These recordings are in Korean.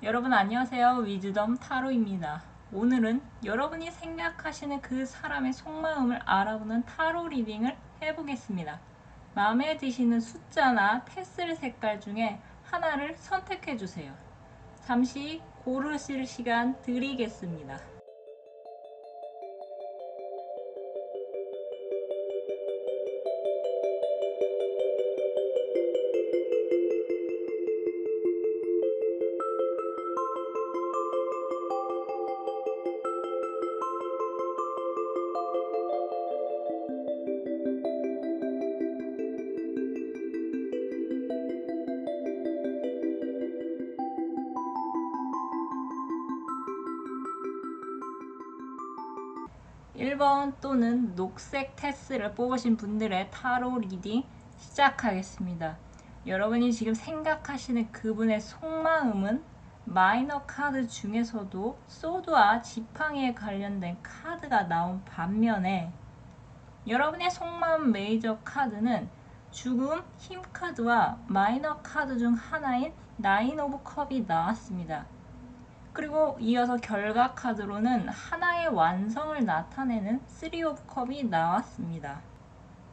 여러분 안녕하세요. 위즈덤 타로입니다. 오늘은 여러분이 생각하시는 그 사람의 속마음을 알아보는 타로 리딩을 해보겠습니다. 마음에 드시는 숫자나 테슬 색깔 중에 하나를 선택해 주세요. 잠시 고르실 시간 드리겠습니다. 일번 또는 녹색 테스를 뽑으신 분들의 타로 리딩 시작하겠습니다. 여러분이 지금 생각하시는 그분의 속마음은 마이너 카드 중에서도 소드와 지팡이에 관련된 카드가 나온 반면에 여러분의 속마음 메이저 카드는 죽음, 힘 카드와 마이너 카드 중 하나인 나인 오브 컵이 나왔습니다. 그리고 이어서 결과 카드로는 하나의 완성을 나타내는 3 오브 컵이 나왔습니다.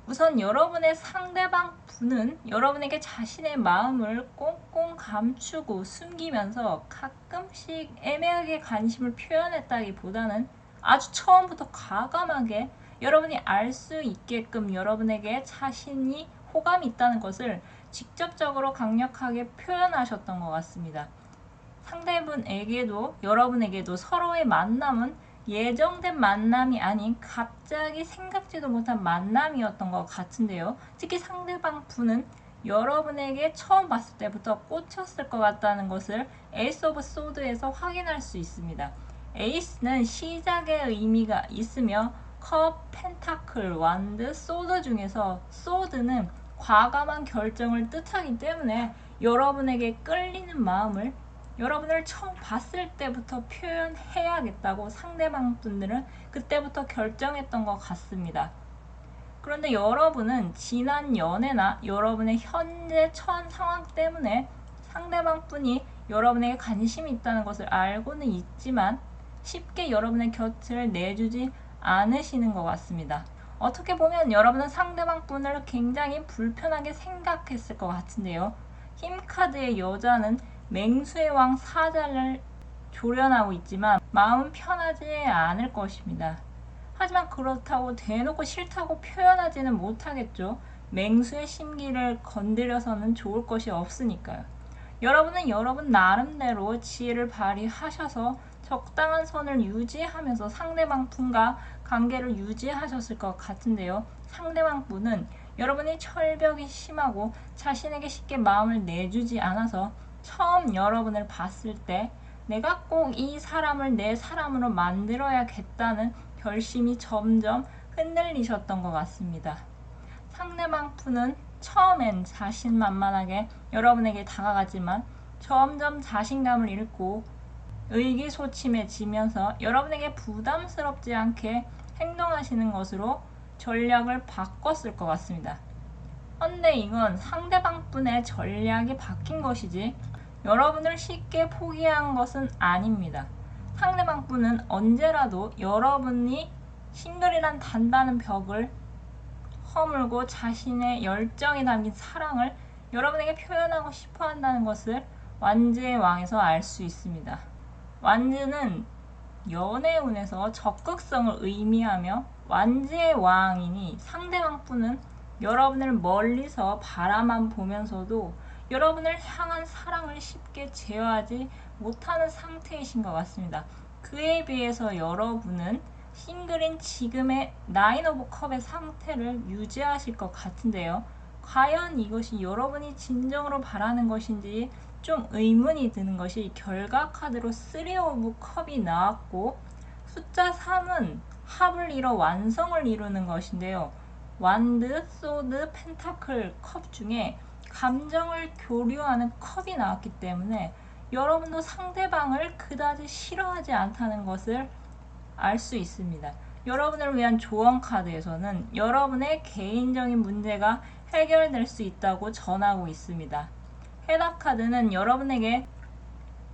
우선 여러분의 상대방 분은 여러분에게 자신의 마음을 꽁꽁 감추고 숨기면서 가끔씩 애매하게 관심을 표현했다기보다는 아주 처음부터 과감하게 여러분이 알 수 있게끔 여러분에게 자신이 호감이 있다는 것을 직접적으로 강력하게 표현하셨던 것 같습니다. 상대분에게도 여러분에게도 서로의 만남은 예정된 만남이 아닌 갑자기 생각지도 못한 만남이었던 것 같은데요. 특히 상대방 분은 여러분에게 처음 봤을 때부터 꽂혔을 것 같다는 것을 에이스 오브 소드에서 확인할 수 있습니다. 에이스는 시작의 의미가 있으며 컵, 펜타클, 완드, 소드 중에서 소드는 과감한 결정을 뜻하기 때문에 여러분에게 끌리는 마음을 여러분을 처음 봤을 때부터 표현해야겠다고 상대방 분들은 그때부터 결정했던 것 같습니다. 그런데 여러분은 지난 연애나 여러분의 현재 처한 상황 때문에 상대방 분이 여러분에게 관심이 있다는 것을 알고는 있지만 쉽게 여러분의 곁을 내주지 않으시는 것 같습니다. 어떻게 보면 여러분은 상대방 분을 굉장히 불편하게 생각했을 것 같은데요. 힘 카드의 여자는 맹수의 왕 사자를 조련하고 있지만 마음은 편하지 않을 것입니다. 하지만 그렇다고 대놓고 싫다고 표현하지는 못하겠죠. 맹수의 심기를 건드려서는 좋을 것이 없으니까요. 여러분은 여러분 나름대로 지혜를 발휘하셔서 적당한 선을 유지하면서 상대방 분과 관계를 유지하셨을 것 같은데요. 상대방 분은 여러분이 철벽이 심하고 자신에게 쉽게 마음을 내주지 않아서 처음 여러분을 봤을 때 내가 꼭 이 사람을 내 사람으로 만들어야겠다는 결심이 점점 흔들리셨던 것 같습니다. 상대방 분은 처음엔 자신만만하게 여러분에게 다가가지만 점점 자신감을 잃고 의기소침해지면서 여러분에게 부담스럽지 않게 행동하시는 것으로 전략을 바꿨을 것 같습니다. 헌데 이건 상대방 분의 전략이 바뀐 것이지 여러분을 쉽게 포기한 것은 아닙니다. 상대방 분은 언제라도 여러분이 싱글이란 단단한 벽을 허물고 자신의 열정이 담긴 사랑을 여러분에게 표현하고 싶어 한다는 것을 완즈의 왕에서 알 수 있습니다. 완즈는 연애운에서 적극성을 의미하며 완즈의 왕이니 상대방 분은 여러분을 멀리서 바라만 보면서도 여러분을 향한 사랑을 쉽게 제어하지 못하는 상태이신 것 같습니다. 그에 비해서 여러분은 싱글인 지금의 나인 오브 컵의 상태를 유지하실 것 같은데요. 과연 이것이 여러분이 진정으로 바라는 것인지 좀 의문이 드는 것이 결과 카드로 3 오브 컵이 나왔고 숫자 3은 합을 이뤄 완성을 이루는 것인데요. 완드, 소드, 펜타클 컵 중에 감정을 교류하는 컵이 나왔기 때문에 여러분도 상대방을 그다지 싫어하지 않다는 것을 알 수 있습니다. 여러분을 위한 조언 카드에서는 여러분의 개인적인 문제가 해결될 수 있다고 전하고 있습니다. 해답 카드는 여러분에게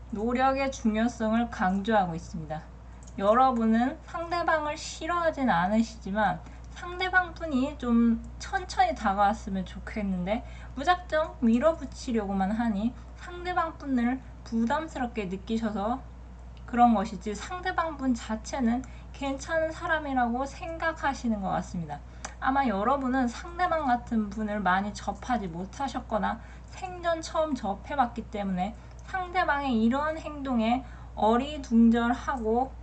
노력의 중요성을 강조하고 있습니다. 여러분은 상대방을 싫어하진 않으시지만 상대방 분이 좀 천천히 다가왔으면 좋겠는데 무작정 밀어붙이려고만 하니 상대방 분을 부담스럽게 느끼셔서 그런 것이지 상대방 분 자체는 괜찮은 사람이라고 생각하시는 것 같습니다. 아마 여러분은 상대방 같은 분을 많이 접하지 못하셨거나 생전 처음 접해봤기 때문에 상대방의 이런 행동에 어리둥절하고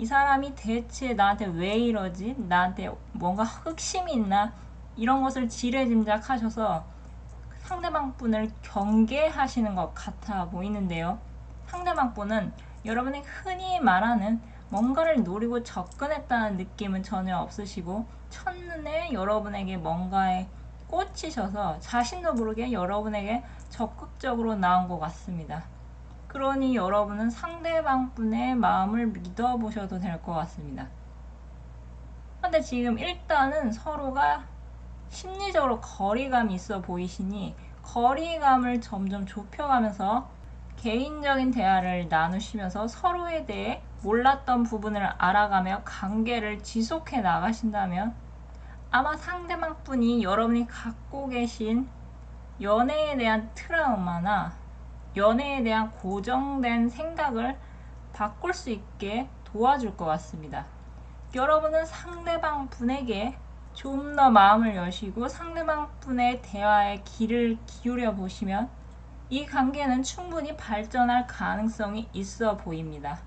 이 사람이 대체 나한테 왜 이러지? 나한테 뭔가 흑심이 있나? 이런 것을 지레짐작하셔서 상대방 분을 경계하시는 것 같아 보이는데요. 상대방 분은 여러분이 흔히 말하는 뭔가를 노리고 접근했다는 느낌은 전혀 없으시고 첫눈에 여러분에게 뭔가에 꽂히셔서 자신도 모르게 여러분에게 적극적으로 나온 것 같습니다. 그러니 여러분은 상대방 분의 마음을 믿어보셔도 될 것 같습니다. 근데 지금 일단은 서로가 심리적으로 거리감이 있어 보이시니 거리감을 점점 좁혀가면서 개인적인 대화를 나누시면서 서로에 대해 몰랐던 부분을 알아가며 관계를 지속해 나가신다면 아마 상대방 분이 여러분이 갖고 계신 연애에 대한 트라우마나 연애에 대한 고정된 생각을 바꿀 수 있게 도와줄 것 같습니다. 여러분은 상대방 분에게 좀 더 마음을 여시고 상대방 분의 대화에 귀를 기울여 보시면 이 관계는 충분히 발전할 가능성이 있어 보입니다.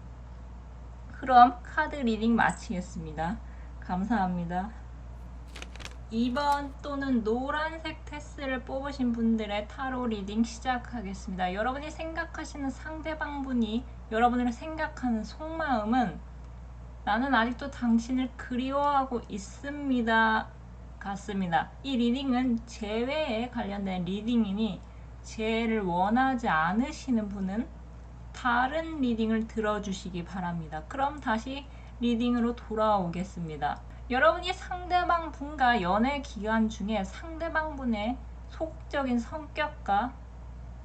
그럼 카드 리딩 마치겠습니다. 감사합니다. 2번 또는 노란색 테스를 뽑으신 분들의 타로 리딩 시작하겠습니다. 여러분이 생각하시는 상대방 분이 여러분을 생각하는 속마음은 나는 아직도 당신을 그리워하고 있습니다. 같습니다. 이 리딩은 재회에 관련된 리딩이니 재해를 원하지 않으시는 분은 다른 리딩을 들어주시기 바랍니다. 그럼 다시 리딩으로 돌아오겠습니다. 여러분이 상대방 분과 연애 기간 중에 상대방 분의 소극적인 성격과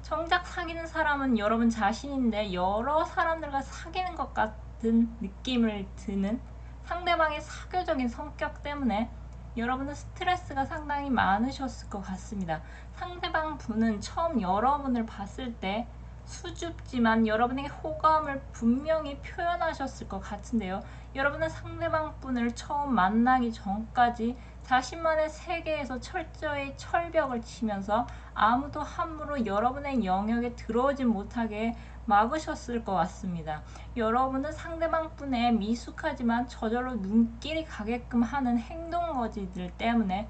정작 사귀는 사람은 여러분 자신인데 여러 사람들과 사귀는 것 같은 느낌을 드는 상대방의 사교적인 성격 때문에 여러분은 스트레스가 상당히 많으셨을 것 같습니다. 상대방 분은 처음 여러분을 봤을 때 수줍지만 여러분에게 호감을 분명히 표현하셨을 것 같은데요. 여러분은 상대방 분을 처음 만나기 전까지 자신만의 세계에서 철저히 철벽을 치면서 아무도 함부로 여러분의 영역에 들어오지 못하게 막으셨을 것 같습니다. 여러분은 상대방 분의 미숙하지만 저절로 눈길이 가게끔 하는 행동 거지들 때문에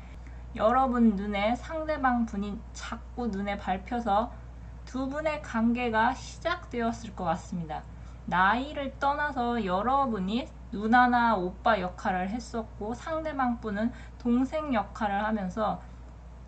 여러분 눈에 상대방 분이 자꾸 눈에 밟혀서 두 분의 관계가 시작되었을 것 같습니다. 나이를 떠나서 여러분이 누나나 오빠 역할을 했었고 상대방 분은 동생 역할을 하면서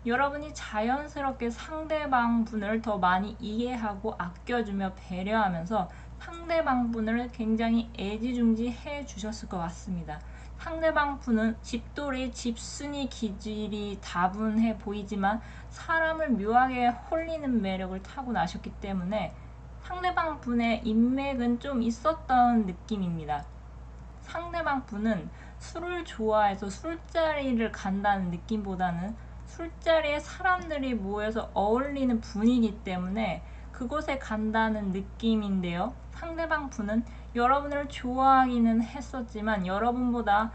여러분이 자연스럽게 상대방 분을 더 많이 이해하고 아껴주며 배려하면서 상대방 분을 굉장히 애지중지해 주셨을 것 같습니다. 상대방 분은 집돌이, 집순이 기질이 다분해 보이지만 사람을 묘하게 홀리는 매력을 타고나셨기 때문에 상대방 분의 인맥은 좀 있었던 느낌입니다. 상대방 분은 술을 좋아해서 술자리를 간다는 느낌보다는 술자리에 사람들이 모여서 어울리는 분위기 때문에 그곳에 간다는 느낌인데요. 상대방 분은 여러분을 좋아하기는 했었지만 여러분보다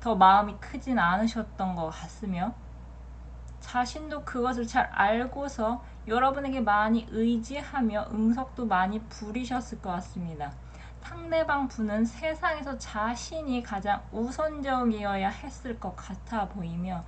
더 마음이 크진 않으셨던 것 같으며 자신도 그것을 잘 알고서 여러분에게 많이 의지하며 응석도 많이 부리셨을 것 같습니다. 상대방 분은 세상에서 자신이 가장 우선적이어야 했을 것 같아 보이며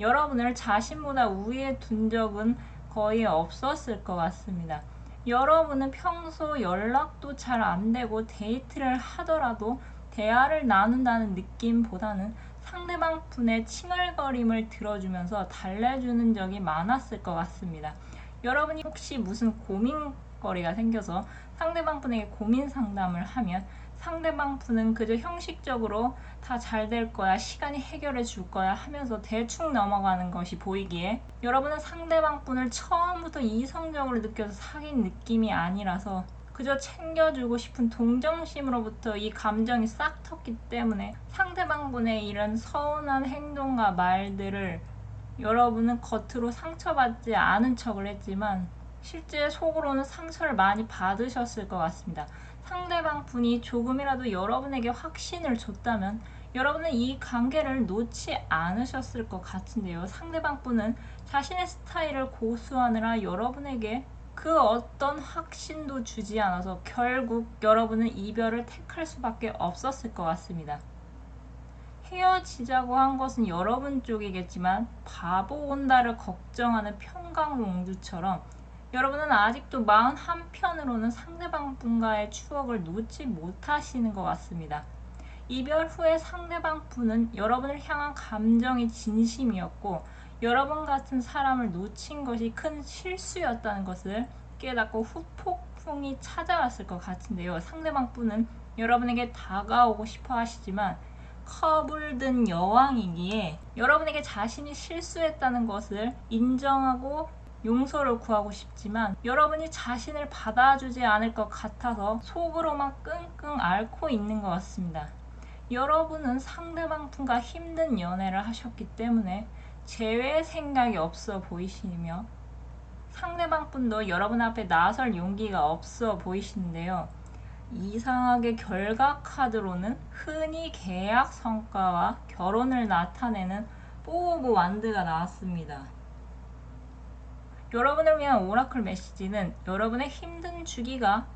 여러분을 자신보다 우위에 둔 적은 거의 없었을 것 같습니다. 여러분은 평소 연락도 잘 안 되고 데이트를 하더라도 대화를 나눈다는 느낌보다는 상대방 분의 칭얼거림을 들어주면서 달래주는 적이 많았을 것 같습니다. 여러분이 혹시 무슨 고민거리가 생겨서 상대방 분에게 고민 상담을 하면 상대방 분은 그저 형식적으로 다 잘 될 거야, 시간이 해결해 줄 거야 하면서 대충 넘어가는 것이 보이기에 여러분은 상대방 분을 처음부터 이성적으로 느껴서 사귄 느낌이 아니라서 그저 챙겨주고 싶은 동정심으로부터 이 감정이 싹 텄기 때문에 상대방분의 이런 서운한 행동과 말들을 여러분은 겉으로 상처받지 않은 척을 했지만 실제 속으로는 상처를 많이 받으셨을 것 같습니다. 상대방 분이 조금이라도 여러분에게 확신을 줬다면 여러분은 이 관계를 놓지 않으셨을 것 같은데요. 상대방 분은 자신의 스타일을 고수하느라 여러분에게 그 어떤 확신도 주지 않아서 결국 여러분은 이별을 택할 수밖에 없었을 것 같습니다. 헤어지자고 한 것은 여러분 쪽이겠지만 바보 온다를 걱정하는 평강공주처럼 여러분은 아직도 마음 한편으로는 상대방 분과의 추억을 놓지 못하시는 것 같습니다. 이별 후에 상대방 분은 여러분을 향한 감정이 진심이었고 여러분 같은 사람을 놓친 것이 큰 실수였다는 것을 깨닫고 후폭풍이 찾아왔을 것 같은데요. 상대방 분은 여러분에게 다가오고 싶어 하시지만 컵을 든 여왕이기에 여러분에게 자신이 실수했다는 것을 인정하고 용서를 구하고 싶지만 여러분이 자신을 받아주지 않을 것 같아서 속으로만 끙끙 앓고 있는 것 같습니다. 여러분은 상대방 분과 힘든 연애를 하셨기 때문에 재회 생각이 없어 보이시며 상대방 분도 여러분 앞에 나설 용기가 없어 보이시는데요. 이상하게 결과 카드로는 흔히 계약 성과와 결혼을 나타내는 포오브 완드가 나왔습니다. 여러분을 위한 오라클 메시지는 여러분의 힘든 주기가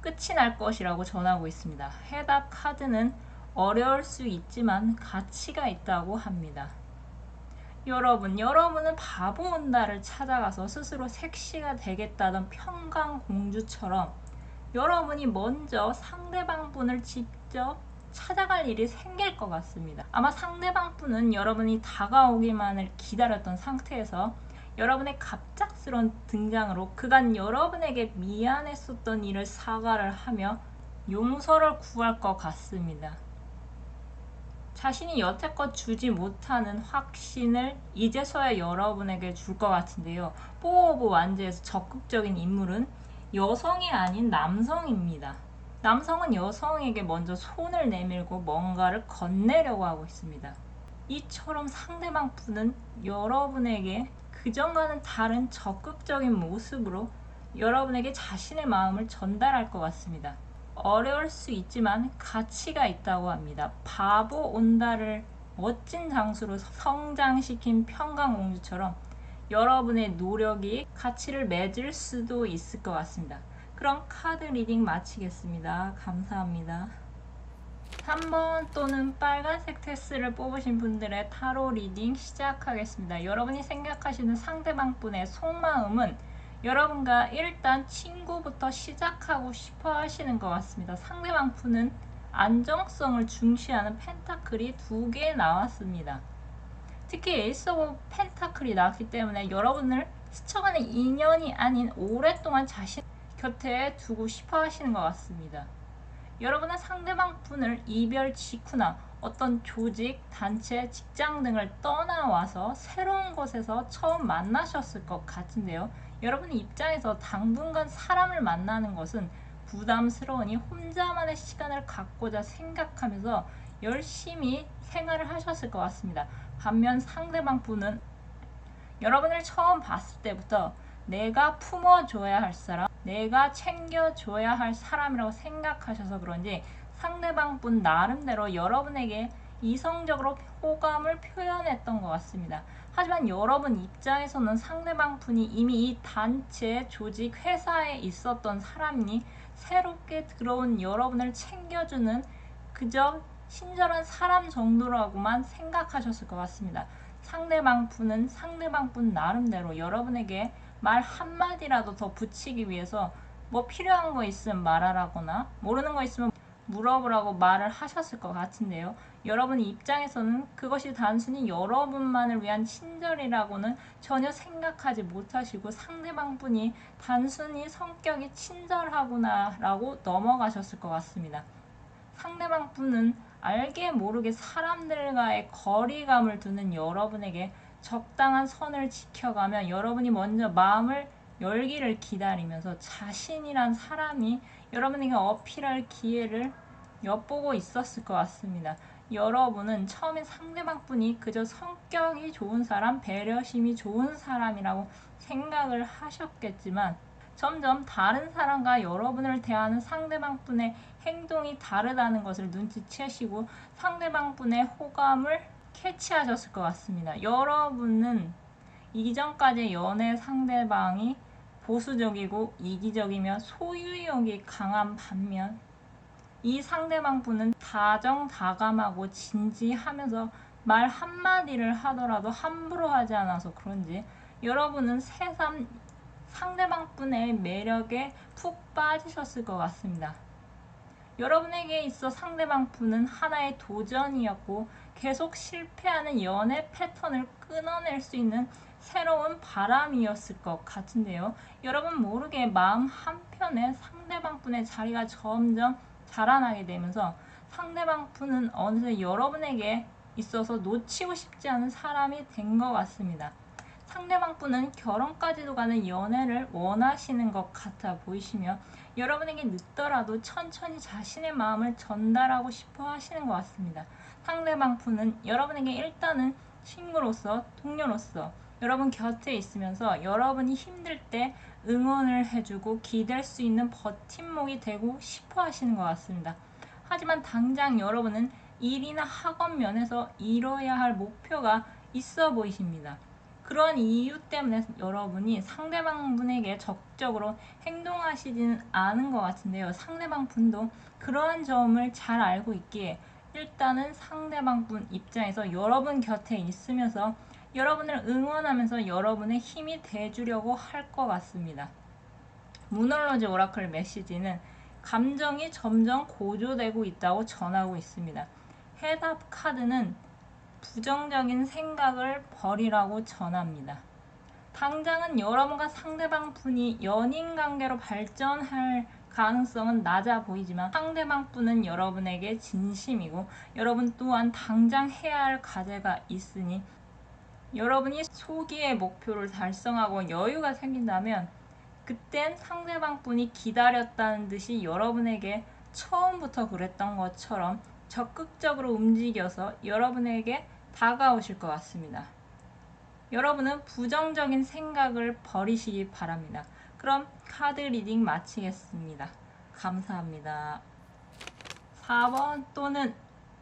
끝이 날 것이라고 전하고 있습니다. 해답 카드는 어려울 수 있지만 가치가 있다고 합니다. 여러분, 여러분은 바보 온다를 찾아가서 스스로 섹시가 되겠다던 평강 공주처럼 여러분이 먼저 상대방 분을 직접 찾아갈 일이 생길 것 같습니다. 아마 상대방 분은 여러분이 다가오기만을 기다렸던 상태에서 여러분의 갑작스러운 등장으로 그간 여러분에게 미안했었던 일을 사과를 하며 용서를 구할 것 같습니다. 자신이 여태껏 주지 못하는 확신을 이제서야 여러분에게 줄 것 같은데요. 뽀오브 완즈에서 적극적인 인물은 여성이 아닌 남성입니다. 남성은 여성에게 먼저 손을 내밀고 뭔가를 건네려고 하고 있습니다. 이처럼 상대방 분은 여러분에게 그전과는 다른 적극적인 모습으로 여러분에게 자신의 마음을 전달할 것 같습니다. 어려울 수 있지만 가치가 있다고 합니다. 바보 온다를 멋진 장수로 성장시킨 평강공주처럼 여러분의 노력이 가치를 맺을 수도 있을 것 같습니다. 그럼 카드 리딩 마치겠습니다. 감사합니다. 3번 또는 빨간색 테스를 뽑으신 분들의 타로 리딩 시작하겠습니다. 여러분이 생각하시는 상대방 분의 속마음은 여러분과 일단 친구부터 시작하고 싶어 하시는 것 같습니다. 상대방 분은 안정성을 중시하는 펜타클이 두 개 나왔습니다. 특히 에이스 오브 펜타클이 나왔기 때문에 여러분을 스쳐가는 인연이 아닌 오랫동안 자신 곁에 두고 싶어 하시는 것 같습니다. 여러분은 상대방 분을 이별 직후나 어떤 조직, 단체, 직장 등을 떠나와서 새로운 곳에서 처음 만나셨을 것 같은데요. 여러분 입장에서 당분간 사람을 만나는 것은 부담스러우니 혼자만의 시간을 갖고자 생각하면서 열심히 생활을 하셨을 것 같습니다. 반면 상대방 분은 여러분을 처음 봤을 때부터 내가 품어줘야 할 사람, 내가 챙겨줘야 할 사람이라고 생각하셔서 그런지 상대방 분 나름대로 여러분에게 이성적으로 호감을 표현했던 것 같습니다. 하지만 여러분 입장에서는 상대방 분이 이미 이 단체, 조직, 회사에 있었던 사람이 새롭게 들어온 여러분을 챙겨주는 그저 친절한 사람 정도라고만 생각하셨을 것 같습니다. 상대방 분은 상대방 분 나름대로 여러분에게 말 한마디라도 더 붙이기 위해서 뭐 필요한 거 있으면 말하라거나 모르는 거 있으면 물어보라고 말을 하셨을 것 같은데요. 여러분 입장에서는 그것이 단순히 여러분만을 위한 친절이라고는 전혀 생각하지 못하시고 상대방 분이 단순히 성격이 친절하구나라고 넘어가셨을 것 같습니다. 상대방 분은 알게 모르게 사람들과의 거리감을 두는 여러분에게 적당한 선을 지켜가며 여러분이 먼저 마음을 열기를 기다리면서 자신이란 사람이 여러분에게 어필할 기회를 엿보고 있었을 것 같습니다. 여러분은 처음에 상대방분이 그저 성격이 좋은 사람, 배려심이 좋은 사람이라고 생각을 하셨겠지만 점점 다른 사람과 여러분을 대하는 상대방분의 행동이 다르다는 것을 눈치채시고 상대방분의 호감을 캐치하셨을 것 같습니다. 여러분은 이전까지 연애 상대방이 보수적이고 이기적이며 소유욕이 강한 반면 이 상대방 분은 다정다감하고 진지하면서 말 한마디를 하더라도 함부로 하지 않아서 그런지 여러분은 새삼 상대방 분의 매력에 푹 빠지셨을 것 같습니다. 여러분에게 있어 상대방 분은 하나의 도전이었고 계속 실패하는 연애 패턴을 끊어낼 수 있는 새로운 바람이었을 것 같은데요. 여러분 모르게 마음 한편에 상대방 분의 자리가 점점 자라나게 되면서 상대방 분은 어느새 여러분에게 있어서 놓치고 싶지 않은 사람이 된 것 같습니다. 상대방 분은 결혼까지도 가는 연애를 원하시는 것 같아 보이시며 여러분에게 늦더라도 천천히 자신의 마음을 전달하고 싶어 하시는 것 같습니다. 상대방 분은 여러분에게 일단은 친구로서 동료로서 여러분 곁에 있으면서 여러분이 힘들 때 응원을 해주고 기댈 수 있는 버팀목이 되고 싶어 하시는 것 같습니다. 하지만 당장 여러분은 일이나 학업 면에서 이뤄야 할 목표가 있어 보이십니다. 그런 이유 때문에 여러분이 상대방 분에게 적극적으로 행동하시지는 않은 것 같은데요. 상대방 분도 그러한 점을 잘 알고 있기에 일단은 상대방 분 입장에서 여러분 곁에 있으면서 여러분을 응원하면서 여러분의 힘이 돼주려고 할 것 같습니다. 무널러지 오라클 메시지는 감정이 점점 고조되고 있다고 전하고 있습니다. 해답 카드는 부정적인 생각을 버리라고 전합니다. 당장은 여러분과 상대방 분이 연인 관계로 발전할 가능성은 낮아 보이지만 상대방 분은 여러분에게 진심이고 여러분 또한 당장 해야 할 과제가 있으니 여러분이 소기의 목표를 달성하고 여유가 생긴다면 그땐 상대방 분이 기다렸다는 듯이 여러분에게 처음부터 그랬던 것처럼 적극적으로 움직여서 여러분에게 다가오실 것 같습니다. 여러분은 부정적인 생각을 버리시기 바랍니다. 그럼 카드 리딩 마치겠습니다. 감사합니다. 4번 또는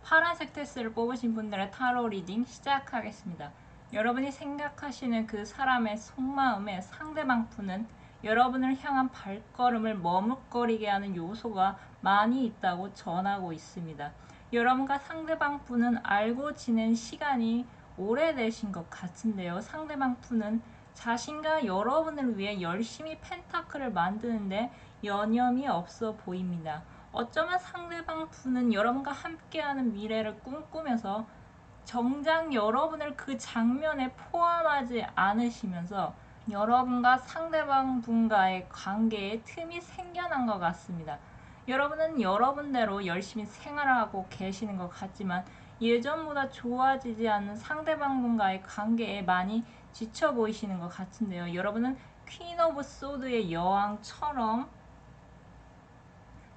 파란색 테스를 뽑으신 분들의 타로 리딩 시작하겠습니다. 여러분이 생각하시는 그 사람의 속마음에 상대방 분은 여러분을 향한 발걸음을 머뭇거리게 하는 요소가 많이 있다고 전하고 있습니다. 여러분과 상대방 분은 알고 지낸 시간이 오래되신 것 같은데요. 상대방 분은 자신과 여러분을 위해 열심히 펜타클을 만드는데 여념이 없어 보입니다. 어쩌면 상대방 분은 여러분과 함께하는 미래를 꿈꾸면서 정작 여러분을 그 장면에 포함하지 않으시면서 여러분과 상대방 분과의 관계에 틈이 생겨난 것 같습니다. 여러분은 여러분대로 열심히 생활하고 계시는 것 같지만 예전보다 좋아지지 않는 상대방 분과의 관계에 많이 지쳐 보이시는 것 같은데요. 여러분은 퀸 오브 소드의 여왕처럼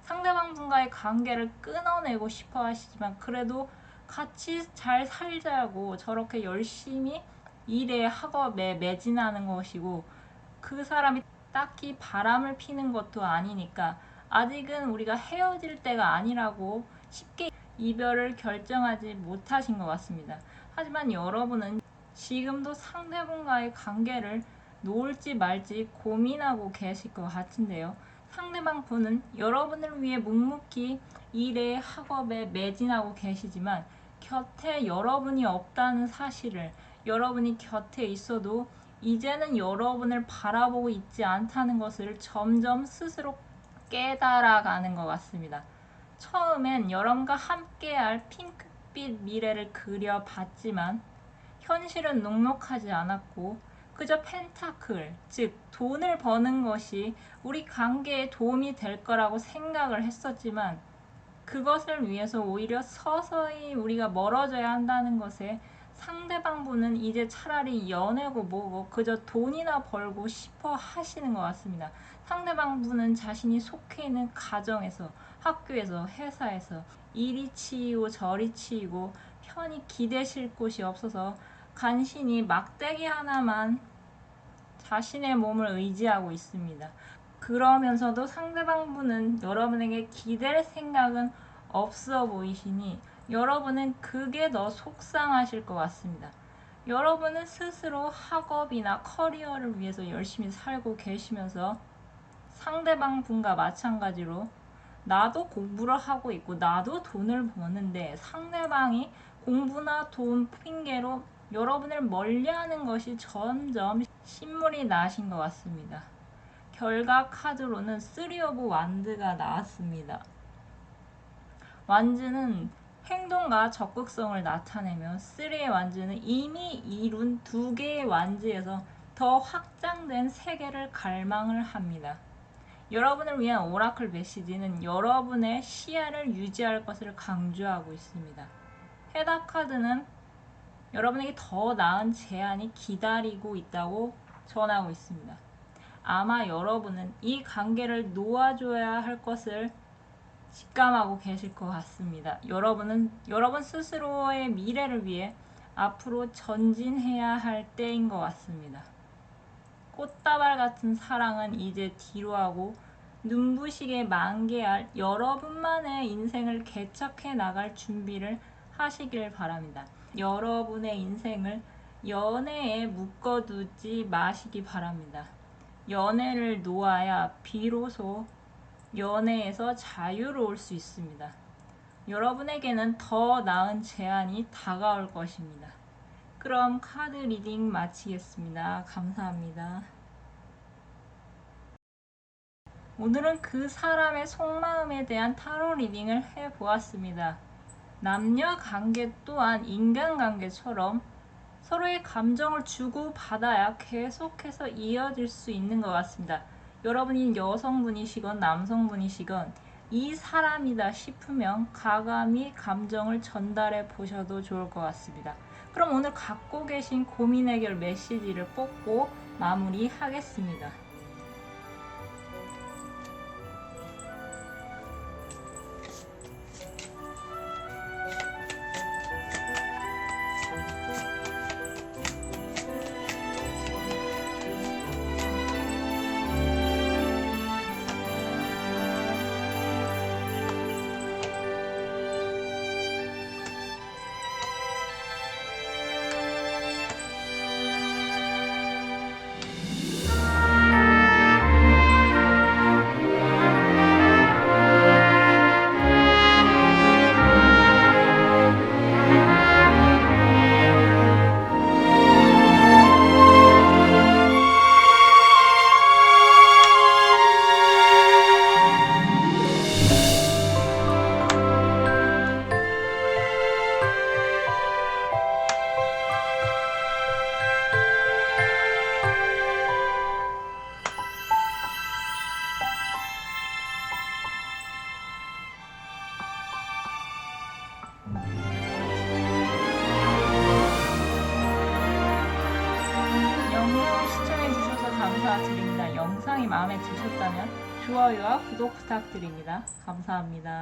상대방 분과의 관계를 끊어내고 싶어 하시지만 그래도 같이 잘 살자고 저렇게 열심히 일에 학업에 매진하는 것이고 그 사람이 딱히 바람을 피는 것도 아니니까 아직은 우리가 헤어질 때가 아니라고 쉽게 이별을 결정하지 못하신 것 같습니다. 하지만 여러분은 지금도 상대방과의 관계를 놓을지 말지 고민하고 계실 것 같은데요. 상대방 분은 여러분을 위해 묵묵히 일에 학업에 매진하고 계시지만 곁에 여러분이 없다는 사실을 여러분이 곁에 있어도 이제는 여러분을 바라보고 있지 않다는 것을 점점 스스로 깨달아가는 것 같습니다. 처음엔 여러분과 함께할 핑크빛 미래를 그려봤지만 현실은 녹록하지 않았고 그저 펜타클, 즉 돈을 버는 것이 우리 관계에 도움이 될 거라고 생각을 했었지만 그것을 위해서 오히려 서서히 우리가 멀어져야 한다는 것에 상대방분은 이제 차라리 연애고 뭐고 그저 돈이나 벌고 싶어 하시는 것 같습니다. 상대방 분은 자신이 속해 있는 가정에서, 학교에서, 회사에서 이리 치이고 저리 치이고 편히 기대실 곳이 없어서 간신히 막대기 하나만 자신의 몸을 의지하고 있습니다. 그러면서도 상대방 분은 여러분에게 기댈 생각은 없어 보이시니 여러분은 그게 더 속상하실 것 같습니다. 여러분은 스스로 학업이나 커리어를 위해서 열심히 살고 계시면서 상대방 분과 마찬가지로 나도 공부를 하고 있고 나도 돈을 버는데 상대방이 공부나 돈 핑계로 여러분을 멀리하는 것이 점점 신물이 나신 것 같습니다. 결과 카드로는 3 오브 완드가 나왔습니다. 완즈는 행동과 적극성을 나타내며 3의 완즈는 이미 이룬 두 개의 완즈에서 더 확장된 세계를 갈망을 합니다. 여러분을 위한 오라클 메시지는 여러분의 시야를 유지할 것을 강조하고 있습니다. 해답 카드는 여러분에게 더 나은 제안이 기다리고 있다고 전하고 있습니다. 아마 여러분은 이 관계를 놓아줘야 할 것을 직감하고 계실 것 같습니다. 여러분은 여러분 스스로의 미래를 위해 앞으로 전진해야 할 때인 것 같습니다. 꽃다발 같은 사랑은 이제 뒤로 하고 눈부시게 만개할 여러분만의 인생을 개척해 나갈 준비를 하시길 바랍니다. 여러분의 인생을 연애에 묶어두지 마시기 바랍니다. 연애를 놓아야 비로소 연애에서 자유로울 수 있습니다. 여러분에게는 더 나은 제안이 다가올 것입니다. 그럼 카드 리딩 마치겠습니다. 감사합니다. 오늘은 그 사람의 속마음에 대한 타로 리딩을 해 보았습니다. 남녀 관계 또한 인간 관계처럼 서로의 감정을 주고 받아야 계속해서 이어질 수 있는 것 같습니다. 여러분이 여성분이시건 남성분이시건 이 사람이다 싶으면 가감히 감정을 전달해 보셔도 좋을 것 같습니다. 그럼 오늘 갖고 계신 고민 해결 메시지를 뽑고 마무리하겠습니다. 감사합니다.